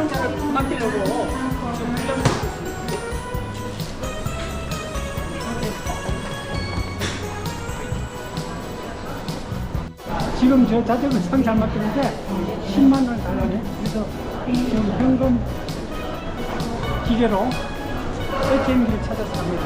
상자를 맡기려고 지금 지금 저 자전거 상자 맡기는데 10만 원 달라네. 그래서 지금 현금 기계로 ATM기를 찾아서 갑니다.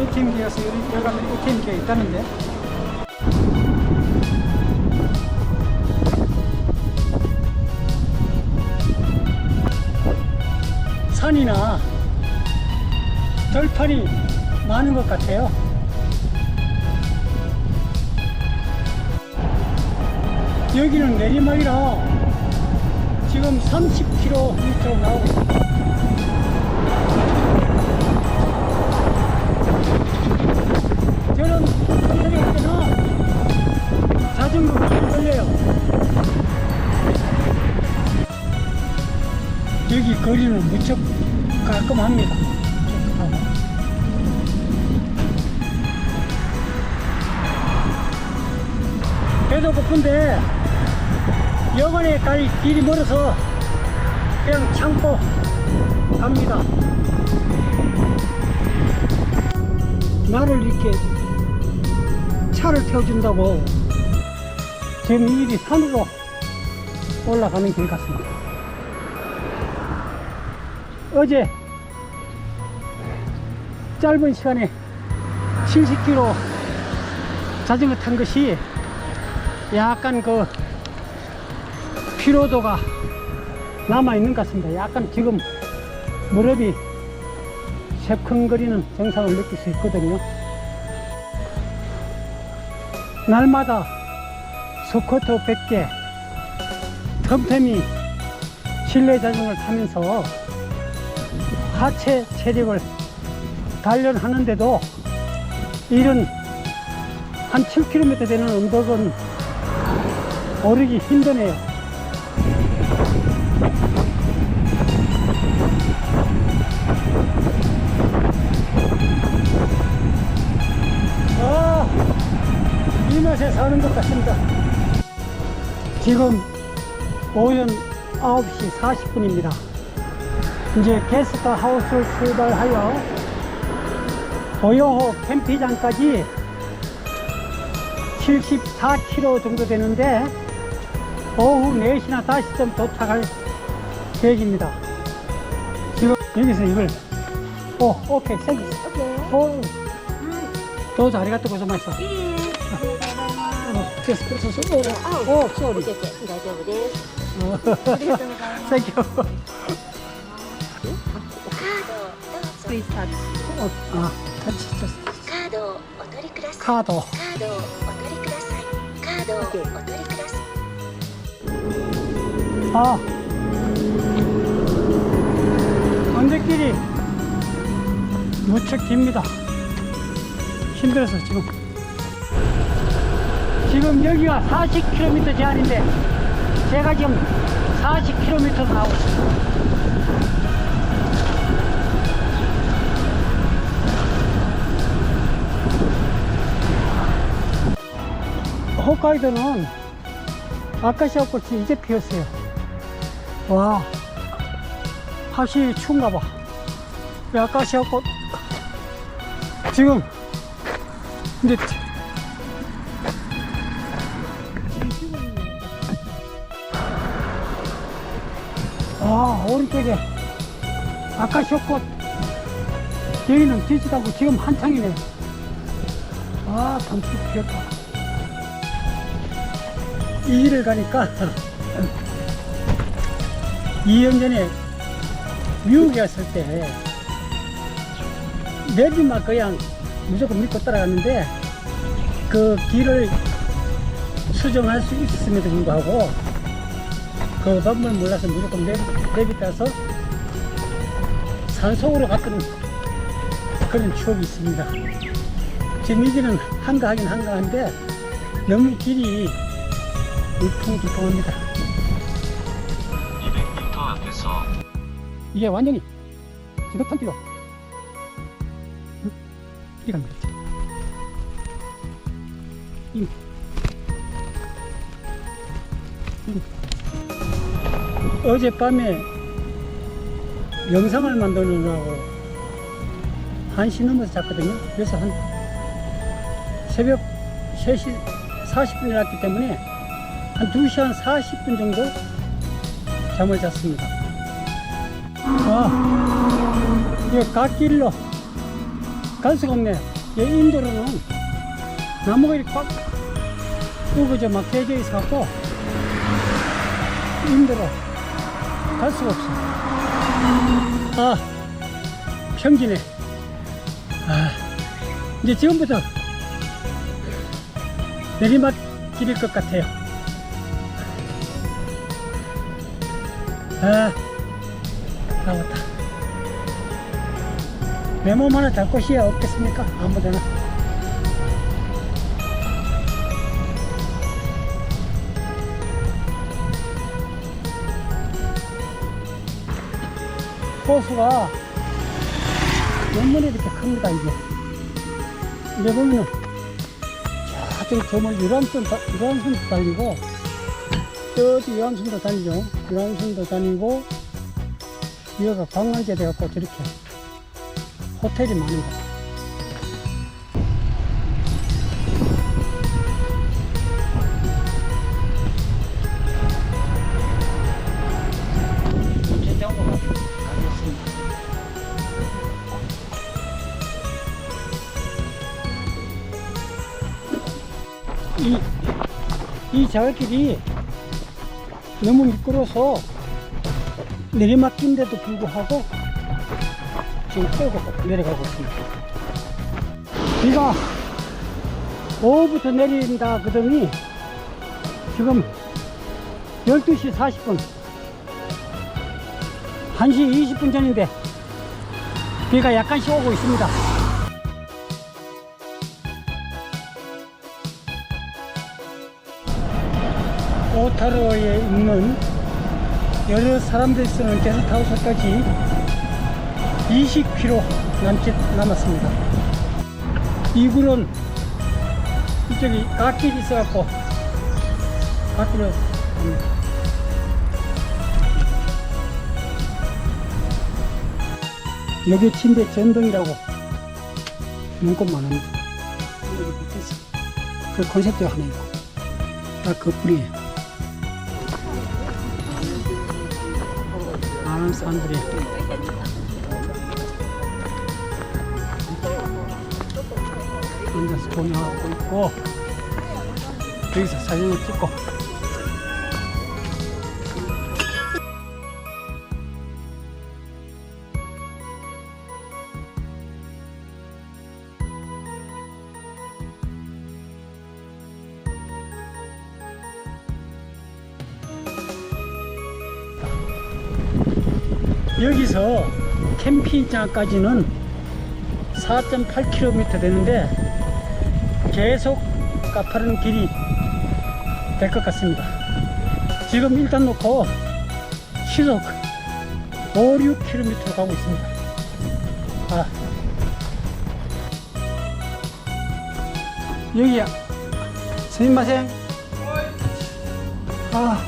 ATM기에서 여기 여기 가면 ATM기가 있다는데 들판이 많은 것 같아요. 여기는 내리막이라 지금 30km 나오고. 저는 갈 때는 자전거가 안 걸려요. 여기 거리는 무척 깔끔합니다. 깨끗하고. 배도 고픈데 여관에 갈 길이 멀어서 그냥 참고 갑니다. 나를 이렇게 차를 태워준다고 지금 이 길이 산으로 올라가는 길 같습니다. 어제 짧은 시간에 70km 자전거 탄 것이 약간 그 피로도가 남아 있는 것 같습니다. 약간 지금 무릎이 새컹거리는 증상을 느낄 수 있거든요. 날마다 스쿼트 100개, 틈틈이 실내 자전거를 타면서 하체 체력을 단련하는데도 이런 한 7km 되는 언덕은 오르기 힘드네요. 아, 이 맛에 사는 것 같습니다. 지금 오전 9시 40분입니다. 이제 게스트 하우스를 출발하여 보요호 캠핑장까지 74km 정도 되는데 오후 4시나 5시쯤 도착할 계획입니다. 지금 여기서 이걸 오 오케이 생기 오どうぞありがとうございました。あの、ケース、そうそう、お、お、そうです。大丈夫です。ありがとうございます。 Thank you. カードどうぞ。 Please touch. 어, 아, 같이 just カードをお取りください。 카드. カードをお取りください。カードをお取りください。 아. 언덕길이 무척 깁니다. 힘들어서 지금. 지금 여기가 40km 제한인데 제가 지금 40km 나오고 있습니다. 홋카이도는 아카시아 꽃이 이제 피었어요. 와, 확실히 추운가 봐. 이 아카시아 꽃. 지금, 이제, 아, 오른쪽에 아카시아 꽃. 여기는 뒤지다고 지금 한창이네. 아, 담수 피었다. 이 길을 가니까 2년 전에 미국에 갔을 때 내비만 그냥 무조건 믿고 따라갔는데 그 길을 수정할 수 있음에도 불구하고 그 법을 몰라서 무조건 내비, 내비 따서 산속으로 갔던 그런 추억이 있습니다. 지금 이 길은 한가하긴 한가한데 너무 길이 울퉁불퉁합니다. 이게 완전히 지독한 길로 이리 갑니다. 이. 이. 어젯밤에 영상을 만드느라고 1시 넘어서 잤거든요. 그래서 한 새벽 3시 40분에 일어났기 때문에 한 2시간 40분 정도 잠을 잤습니다. 아, 이게 갓길로 갈 수가 없네요. 이 인도로는 나무가 이렇게 꽉 우거져 막혀져 있어갖고 힘들어. 갈 수가 없어. 아, 평지네. 아, 이제 지금부터 내리막 길일 것 같아요. 아, 다 왔다. 내 몸 하나 잘 곳이 없겠습니까? 아무데나. 호수가 너무나 이렇게 큽니다, 이게. 이제 보면은, 저쪽에 저물 유람선, 다- 유람선도 달리고, 저기 유람선도 다니죠. 유람선도 다니고, 여기가 관광지가 돼갖고 저렇게 호텔이 많은 거. 전체적으로 가겠습니다. 이, 이 자갈길이 너무 미끄러서 내리막길인데도 불구하고 지금 끌고 내려가고 있습니다. 비가 오후부터 내린다 그러더니 지금 12시 40분 1시 20분 전인데 비가 약간씩 오고 있습니다. 오타로에 있는 여러 사람들이 쓰는 게스트하우스까지 20km 남짓 남았습니다. 이굴은 이쪽이 갓길이 있어갖고 갓길로. 여기 침대 전등이라고 문구만 합니다. 그 콘셉트 하나 있고 딱그 뿌리에 많은 사람들이 앉아서 공연하고 있고 여기서 사진을 찍고 여기서 캠핑장까지는 4.8km 되는데 계속 가파른 길이 될 것 같습니다. 지금 일단 놓고 시속 5, 6km 가고 있습니다. 아. 여기야. 스미마생. 아,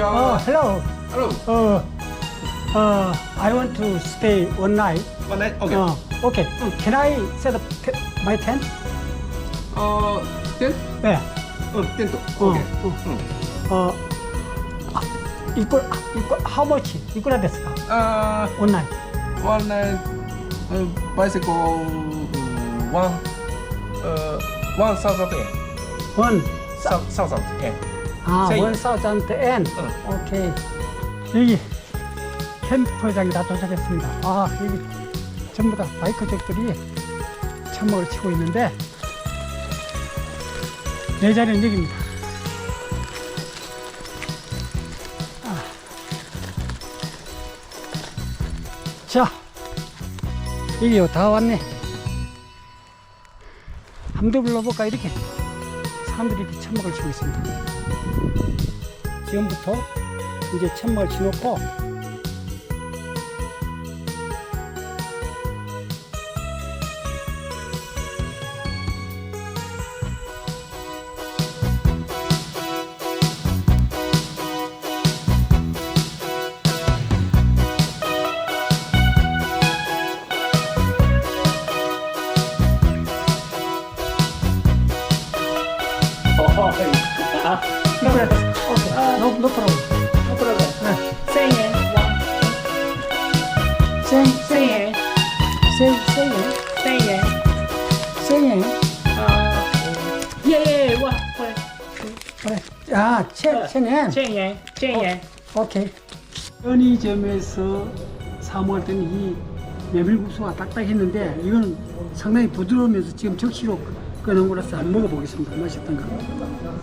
아, hello. Hello. Uh, uh, I want to stay one night. One night. Okay. Uh, okay. Uh, Can I set up t- my tent? Uh, tent? Yeah. Uh, tent. 어, Okay. 어. Mm. 어, 아, 이거, 이거, how much? 이거라 됐을까? Uh, One night. one night. Uh, bicycle. Uh, one. Uh, one thousand yen. One. Thou- Thousand yen. 아, Say. one thousand and. 응. 오케이. 여기 캠프장이 다 도착했습니다. 아, 여기 전부 다 바이크족들이 천막을 치고 있는데 내 자리는 여기입니다. 아. 자, 여기 다 왔네. 한번 불러볼까 이렇게 사람들이 이렇게 천막을 치고 있습니다. 지금부터 이제 천막을 치놓고 생. Uh, yeah, yeah, yeah. One. One. 그래. 아, 채, 채네. Say it. 오케이. 편의점에서 사 먹을 때는 이 메밀국수가 딱딱했는데 이거는 상당히 부드러우면서 지금 적시로 끓는 거라서 한번 먹어보겠습니다. 어떤가.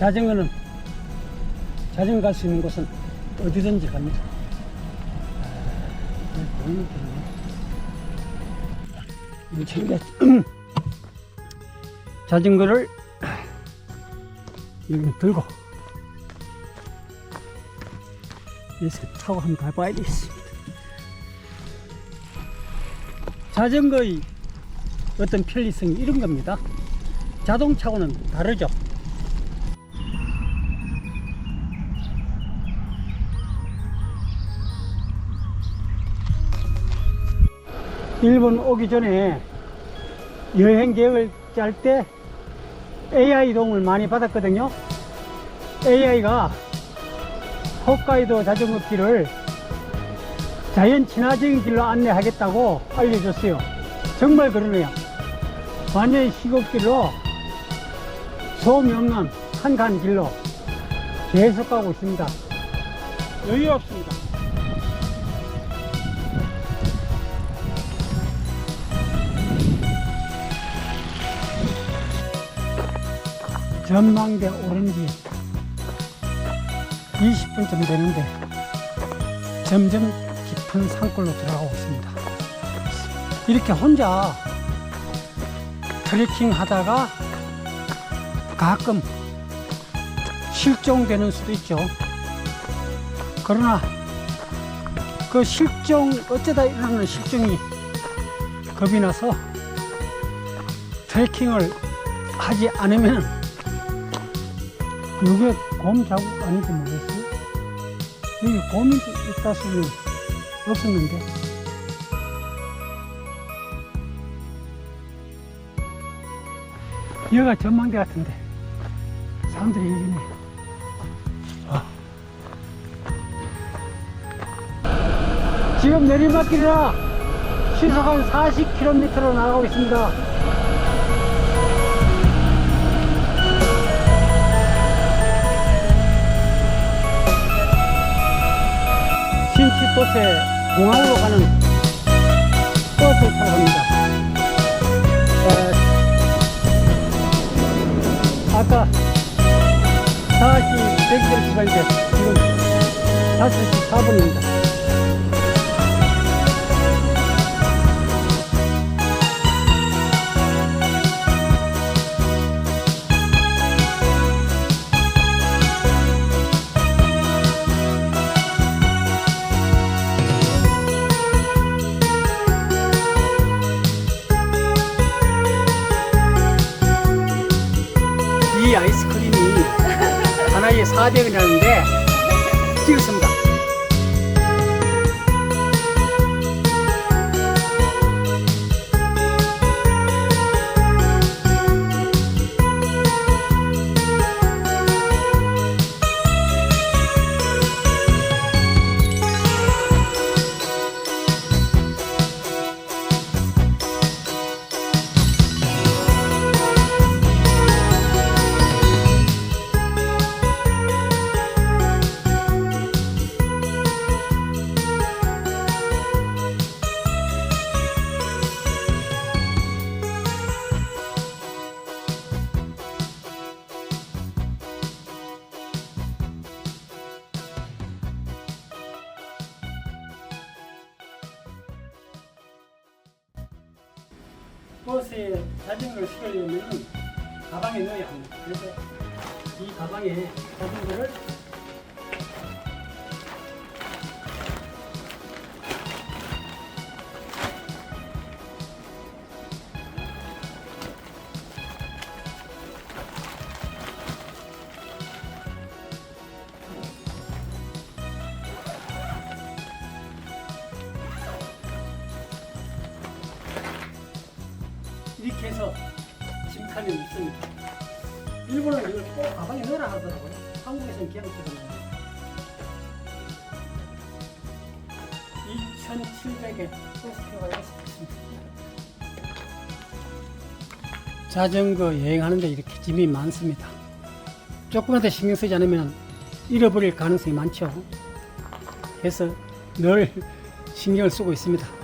자전거는 자전거 갈 수 있는 곳은 어디든지 갑니다. 아. 챙겨 자전거를 여기 들고 여기서 타고 한번 가봐야 되겠습니다. 자전거의 어떤 편리성이 이런 겁니다. 자동차와는 다르죠. 일본 오기 전에 여행 계획을 짤 때 AI 도움을 많이 받았거든요. AI가 홋카이도 자전거 길을 자연 친화적인 길로 안내하겠다고 알려줬어요. 정말 그러네요. 완전히 시골길로 소음이 없는 한간 길로 계속 가고 있습니다. 여유 없습니다. 전망대 오른지 20분쯤 되는데 점점 깊은 산골로 들어가고 있습니다. 이렇게 혼자 트레킹 하다가 가끔 실종되는 수도 있죠. 그러나 그 실종, 어쩌다 일어나는 실종이 겁이 나서 트레킹을 하지 않으면 이게 곰 자국 아닌지 모르겠어요. 여기 곰이 있다 소리는 없었는데. 여기가 전망대 같은데. 사람들이 여기네. 아. 지금 내리막길이라 시속 한 40km로 나가고 있습니다. 신치도세 공항으로 가는 버스를 타고 갑니다. 어, 아까 4시 100분 시간인데 지금 5시 4분입니다. 400원이라는데 버스에 자전거를 실으려면 가방에 넣어야 합니다. 그래서 이 가방에 자전거를 일본은 이걸 꼭 가방에 넣으라 하더라고요. 한국에서는 그냥 쓰거든요. 2,700에 버스표가 있습니다. 자전거 여행하는데 이렇게 짐이 많습니다. 조금만 더 신경 쓰지 않으면 잃어버릴 가능성이 많죠. 그래서 늘 신경을 쓰고 있습니다.